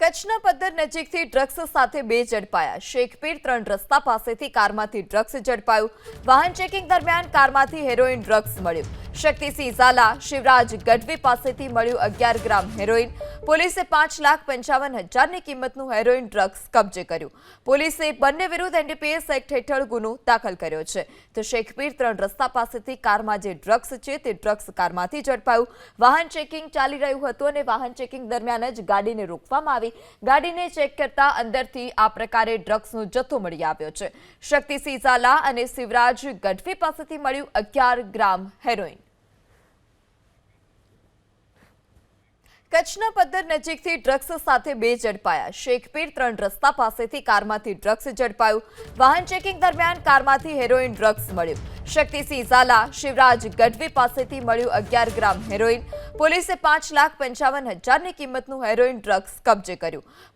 કચ્છના પદ્ધર નજીકથી ડ્રગ્સ સાથે બે ઝડપાયા. શેખપીર ત્રણ રસ્તા પાસેથી કારમાંથી ડ્રગ્સ ઝડપાયું. વાહન ચેકિંગ દરમિયાન કારમાંથી હેરોઇન ડ્રગ્સ મળ્યું. શક્તિસિંહ ઝાલા, શિવરાજ ગઢવી પાસેથી મળ્યું અગિયાર ગ્રામ હેરોઇન. પોલીસે પાંચ લાખ પંચાવન હજારની કિંમતનું હેરોઇન ડ્રગ્સ કબજે કર્યું. પોલીસે બંને વિરુદ્ધ એનડીપીએસ એક્ટ હેઠળ ગુનો દાખલ કર્યો છે. તો શેખપીર ત્રણ રસ્તા પાસેથી કારમાં જે ડ્રગ્સ છે તે ડ્રગ્સ કારમાંથી ઝડપાયું. વાહન ચેકિંગ ચાલી રહ્યું હતું અને વાહન ચેકિંગ દરમિયાન જ ગાડીને રોકવામાં આવી. ગાડીને ચેક કરતા અંદરથી આ પ્રકારે ડ્રગ્સનો જથ્થો મળી આવ્યો છે. શક્તિસિંહ ઝાલા અને શિવરાજ ગઢવી પાસેથી મળ્યું અગિયાર ગ્રામ હેરોઇન. કચ્છના પદ્ધર નજીકથી ડ્રગ્સ સાથે બે ઝડપાયા. શેખપીર ત્રણ રસ્તા પાસેથી કારમાંથી ડ્રગ્સ ઝડપાયું. વાહન ચેકિંગ દરમિયાન કારમાંથી હેરોઇન ડ્રગ્સ મળ્યું. શક્તિસિંહ ઝાલા શિવરાજ ગઢવી પાસેથી મળ્યું અગિયાર ગ્રામ હેરોઇન. પોલીસે પાંચ લાખ પંચાવન હજારની કિંમતનું હેરોઇન ડ્રગ્સ કબજે કર્યું.